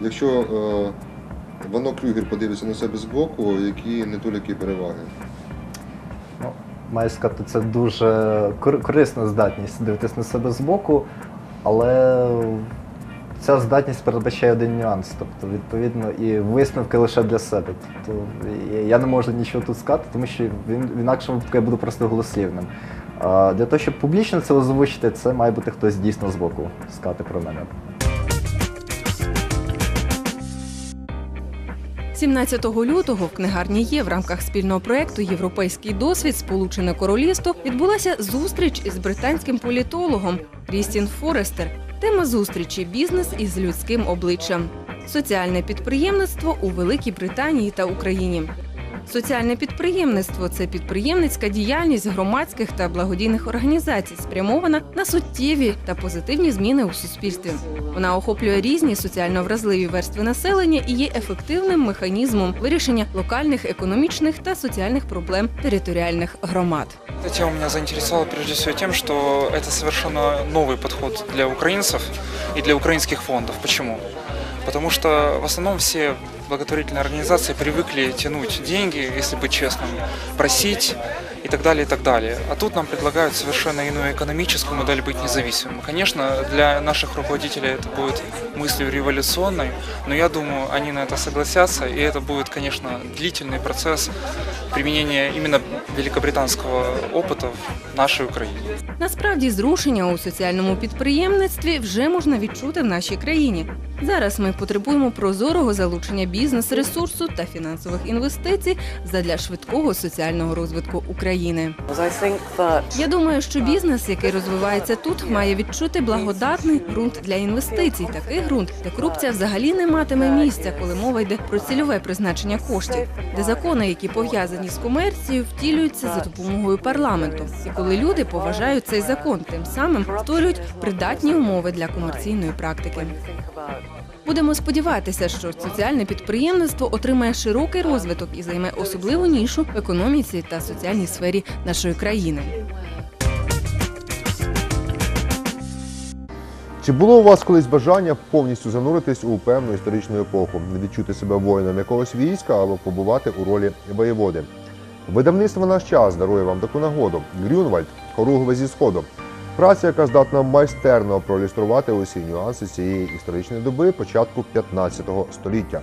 Якщо е, Вано Крюгер подивиться на себе збоку, які недоліки і переваги? Ну, маю сказати, це дуже корисна здатність дивитися на себе збоку, але ця здатність передбачає один нюанс. Тобто, відповідно, і висновки лише для себе. Тобто я- не можу нічого тут сказати, тому що він в інакшому я буду просто голослівним. Для того, щоб публічно це озвучити, це має бути хтось дійсно збоку сказати про мене. 17 лютого в книгарні є в рамках спільного проекту Європейський досвід Сполучене Королівство відбулася зустріч із британським політологом Крістін Форестер. Тема зустрічі бізнес із людським обличчям, соціальне підприємництво у Великій Британії та Україні. Соціальне підприємництво це підприємницька діяльність громадських та благодійних організацій, спрямована на суттєві та позитивні зміни у суспільстві. Вона охоплює різні соціально вразливі верстви населення і є ефективним механізмом вирішення локальних економічних та соціальних проблем територіальних громад. Эта тема меня заинтересовала прежде всего тем, что это совершенно новый подход для украинцев и для украинских фондов. Почему? Потому что в основном все благотворительные организации привыкли тянуть деньги, если быть честным, просить и так далее, и так далее. А тут нам предлагают совершенно иную экономическую модель быть независимым. Конечно, для наших руководителей это будет мыслью революционной, но я думаю, они на это согласятся, и это будет, конечно, длительный процесс применения именно великобританского опыта в нашей Украине. Насправді зрушення у соціальному підприємництві вже можна відчути в нашій країні. Зараз ми потребуємо прозорого залучення бізнес-ресурсу та фінансових інвестицій задля швидкого соціального розвитку України. Я думаю, що бізнес, який розвивається тут, має відчути благодатний ґрунт для інвестицій. Такий ґрунт, де корупція взагалі не матиме місця, коли мова йде про цільове призначення коштів, де закони, які пов'язані з комерцією, втілюються за допомогою парламенту, і коли люди поважають цей закон, тим самим створюють придатні умови для комерційної практики. Будемо сподіватися, що соціальне підприємництво отримає широкий розвиток і займе особливу нішу в економіці та соціальній сфері нашої країни. Чи було у вас колись бажання повністю зануритись у певну історичну епоху, відчути себе воїном якогось війська або побувати у ролі воєводи? Видавництво наш час дарує вам таку нагоду. Грюнвальд Хоругве зі сходу. Праця, яка здатна майстерно проілюструвати усі нюанси цієї історичної доби початку 15 століття.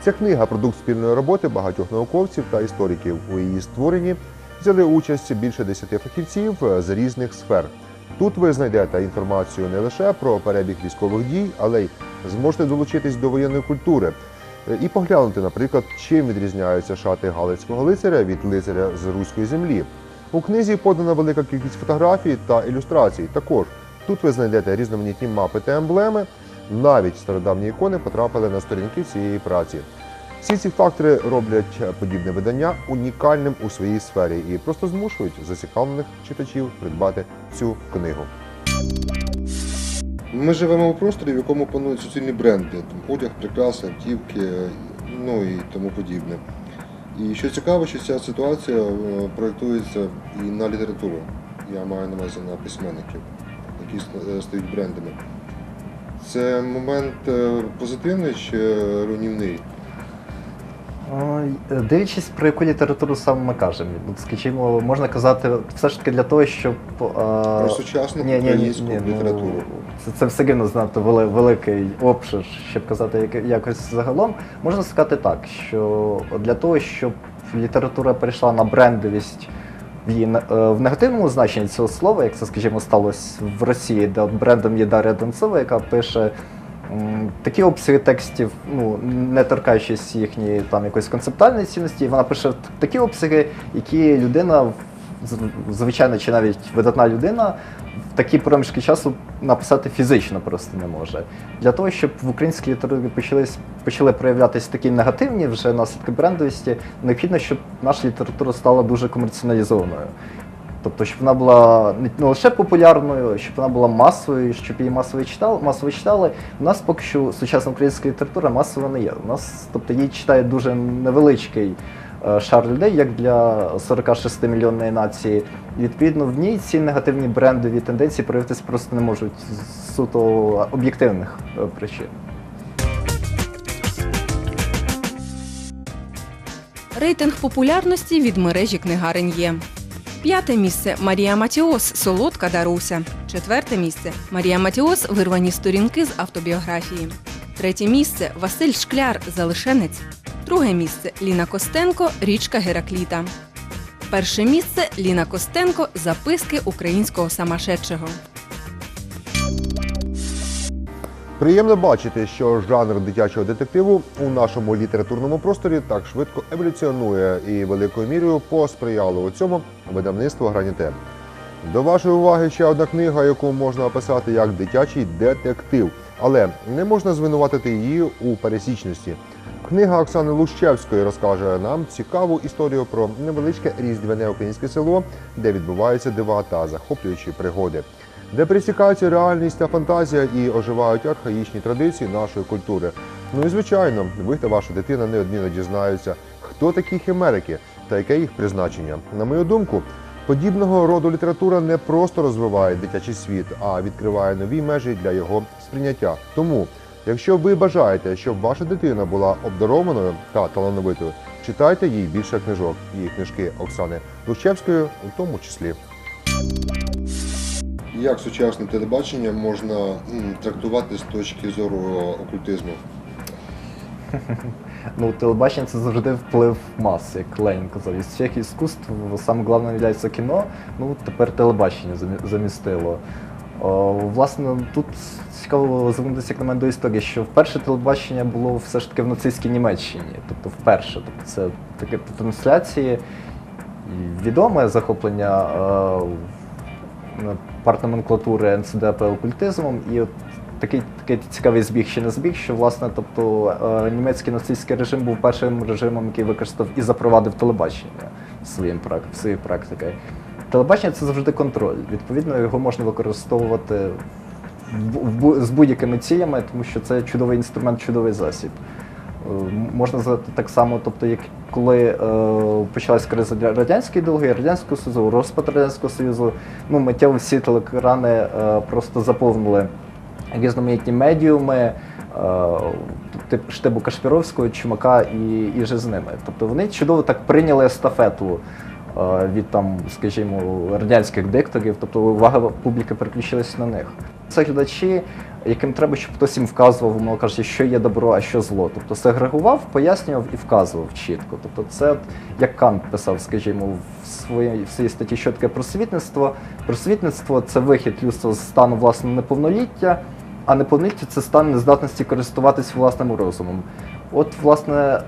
Ця книга продукт спільної роботи багатьох науковців та істориків. У її створенні взяли участь більше десяти фахівців з різних сфер. Тут ви знайдете інформацію не лише про перебіг військових дій, але й зможете долучитись до воєнної культури і поглянути, наприклад, чим відрізняються шати галицького лицаря від лицаря з руської землі. У книзі подана велика кількість фотографій та ілюстрацій. Також тут ви знайдете різноманітні мапи та емблеми. Навіть стародавні ікони потрапили на сторінки цієї праці. Всі ці фактори роблять подібне видання унікальним у своїй сфері і просто змушують зацікавлених читачів придбати цю книгу. Ми живемо у просторі, в якому панують суцільні бренди, одяг, прикраси, автівки, ну і тому подібне. І що цікаво, що ця ситуація е, проєктується і на літературу. Я маю на увазі на письменників, які е, стають брендами. Це момент е, позитивний чи руйнівний? Е, Дивлячись, про яку літературу саме ми кажемо. От, Скажімо, можна казати, все ж таки для того, щоб. е, Про сучасну ні, ні, ні, українську ні, ну, літературу. Це, це все рівно знато вели- великий обшир, щоб казати як- якось загалом. Можна сказати так, що для того, щоб література перейшла на брендовість в, її, е, в негативному значенні цього слова, як це, скажімо, сталося в Росії, де брендом є Дар'я Донцова, яка пише. Такі обсяги текстів, ну не торкаючись їхньої там якоїсь концептуальної цінності, вона пише такі обсяги, які людина звичайно, чи навіть видатна людина в такі проміжки часу написати фізично просто не може. Для того, щоб в українській літературі почали, почали проявлятися такі негативні вже наслідки брендовості, необхідно, щоб наша література стала дуже комерціоналізованою. Тобто, щоб вона була не лише популярною, щоб вона була масовою, щоб її масово читали. Масово читали. У нас поки що сучасна українська література масово не є. У нас, тобто, її читає дуже невеличкий. Е, шар людей, як для 46 мільйонної нації, і, відповідно в ній ці негативні брендові тенденції проявитися просто не можуть з суто об'єктивних е, причин. Рейтинг популярності від мережі книгарень є. П'яте місце Марія Матіос Солодка Даруся. Четверте місце Марія Матіос Вирвані сторінки з автобіографії. Третє місце Василь Шкляр Залишенець. Друге місце Ліна Костенко Річка Геракліта. Перше місце Ліна Костенко Записки українського самошедшого. Приємно бачити, що жанр дитячого детективу у нашому літературному просторі так швидко еволюціонує і великою мірою посприяло у цьому видавництво Гранітет. До вашої уваги ще одна книга, яку можна описати як дитячий детектив, але не можна звинуватити її у пересічності. Книга Оксани Лущевської розкаже нам цікаву історію про невеличке різдвяне українське село, де відбуваються дива та захоплюючі пригоди де пересікаються реальність та фантазія і оживають архаїчні традиції нашої культури. Ну і звичайно, ви та ваша дитина неодмінно дізнаються, хто такі химерики та яке їх призначення. На мою думку, подібного роду література не просто розвиває дитячий світ, а відкриває нові межі для його сприйняття. Тому, якщо ви бажаєте, щоб ваша дитина була обдарованою та талановитою, читайте їй більше книжок і книжки Оксани Лущевської у тому числі. Як сучасне телебачення можна трактувати з точки зору окультизму? Ну, телебачення це завжди вплив мас, як Ленін казав. Із всіх іскусств саме головне є кіно, ну тепер телебачення замістило. О, власне, тут цікаво звернутися, як на мене, до історії, що вперше телебачення було все ж таки в нацистській Німеччині. Тобто вперше. Тобто це таке трансляції, відоме захоплення е, партноменклатури НСДАП окультизмом. І от такий, такий цікавий збіг ще не збіг, що власне, тобто е, німецький нацистський режим був першим режимом, який використав і запровадив телебачення своїм своєю практикою. Телебачення це завжди контроль. Відповідно, його можна використовувати в з будь-якими цілями, тому що це чудовий інструмент, чудовий засіб. Е, Можна сказати так само, тобто, як коли е, почалась криза радянської долги, радянського союзу, розпад радянського союзу, ну миттєво всі телекрани е, просто заповнили різноманітні медіуми, е, типу штибу Кашпіровського, Чумака і, і же з ними. Тобто вони чудово так прийняли естафету від там, скажімо, радянських дикторів, тобто увага публіки переключилася на них. Це глядачі, яким треба, щоб хтось їм вказував, умовно кажучи, що є добро, а що зло. Тобто сегрегував, пояснював і вказував чітко. Тобто, це як Кант писав, скажімо, в своїй, в своїй статті, що таке просвітництво. Просвітництво це вихід людства з стану власного неповноліття, а неповноліття це стан нездатності користуватись власним розумом. От, власне, е,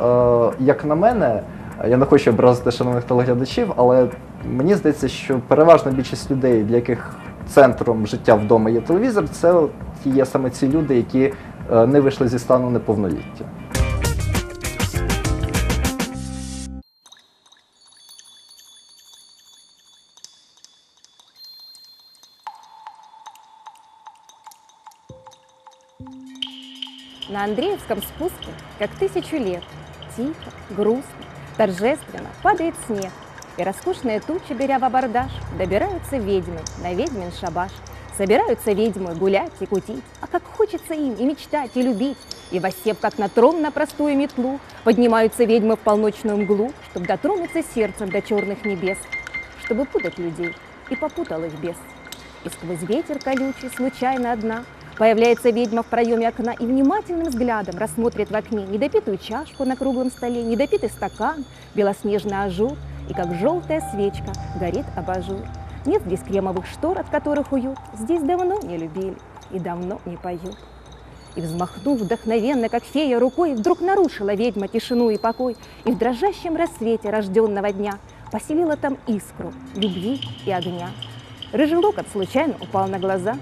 як на мене, я не хочу образити шановних телеглядачів, але мені здається, що переважна більшість людей, для яких центром життя вдома є телевізор, це от є саме ці люди, які е, не вийшли зі стану неповноліття. На Андреевском спуске, как тысячу лет, тихо, грустно, торжественно падает снег, и роскошные тучи, беря в абордаж, добираются ведьмы на ведьмин шабаш. Собираются ведьмы гулять и кутить, а как хочется им и мечтать, и любить. И воссев, как на трон на простую метлу, поднимаются ведьмы в полночную мглу, чтобы дотронуться сердцем до черных небес, чтобы путать людей и попутал их бес. И сквозь ветер колючий, случайно одна, Появляется ведьма в проеме окна и внимательным взглядом рассмотрит в окне недопитую чашку на круглом столе, недопитый стакан, белоснежный ажур, и как желтая свечка горит абажур. Нет здесь кремовых штор, от которых уют, здесь давно не любили и давно не поют. И взмахнув вдохновенно, как фея рукой, вдруг нарушила ведьма тишину и покой, и в дрожащем рассвете рожденного дня поселила там искру любви и огня. Рыжий локон случайно упал на глаза,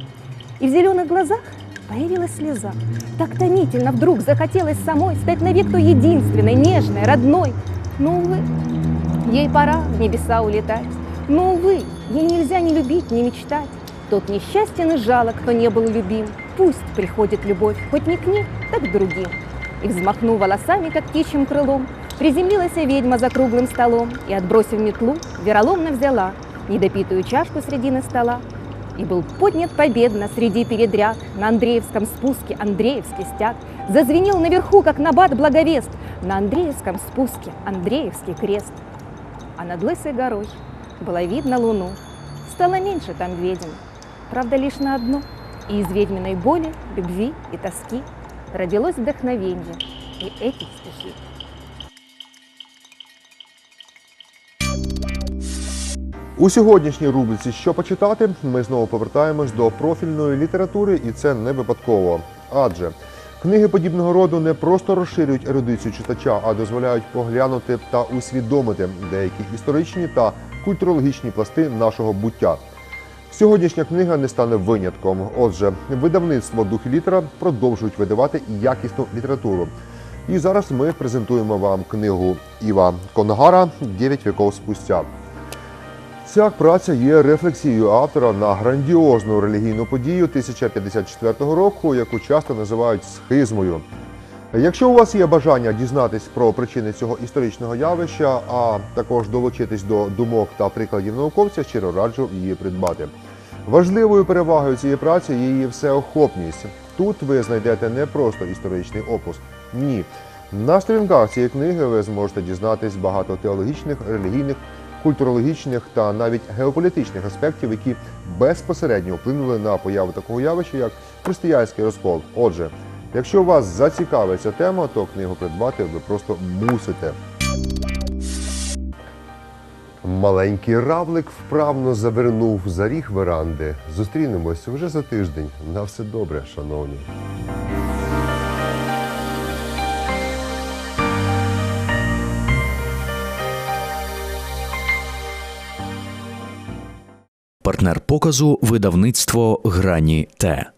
и в зеленых глазах появилась слеза. Так томительно вдруг захотелось самой стать навек той единственной, нежной, родной. Но, увы, ей пора в небеса улетать. Но, увы, ей нельзя ни любить, ни мечтать. Тот несчастен и жалок, кто не был любим. Пусть приходит любовь, хоть не к ним, так к другим. И взмахнув волосами, как птичьим крылом, приземлилась ведьма за круглым столом и, отбросив метлу, вероломно взяла недопитую чашку средины стола И был поднят победно среди передряг. На Андреевском спуске Андреевский стяг Зазвенел наверху, как набат благовест. На Андреевском спуске Андреевский крест. А над Лысой горой было видно луну. Стало меньше там ведьм, правда лишь на одну. И из ведьминой боли, любви и тоски Родилось вдохновение и эти стихи У сьогоднішній рубриці Що почитати? Ми знову повертаємось до профільної літератури, і це не випадково. Адже книги подібного роду не просто розширюють ерудицію читача, а дозволяють поглянути та усвідомити деякі історичні та культурологічні пласти нашого буття. Сьогоднішня книга не стане винятком. Отже, видавництво дух літера продовжують видавати якісну літературу. І зараз ми презентуємо вам книгу Іва Конгара «Дев'ять віков спустя. Ця праця є рефлексією автора на грандіозну релігійну подію 1054 року, яку часто називають схизмою. Якщо у вас є бажання дізнатись про причини цього історичного явища, а також долучитись до думок та прикладів науковця, щиро раджу її придбати. Важливою перевагою цієї праці є її всеохопність. Тут ви знайдете не просто історичний опус. Ні. На сторінках цієї книги ви зможете дізнатись багато теологічних, релігійних, культурологічних та навіть геополітичних аспектів, які безпосередньо вплинули на появу такого явища, як християнський розкол. Отже, якщо вас зацікавить ця тема, то книгу придбати ви просто мусите. Маленький равлик вправно завернув за ріг веранди. Зустрінемось вже за тиждень. На все добре, шановні. Партнер показу видавництво Грані Т.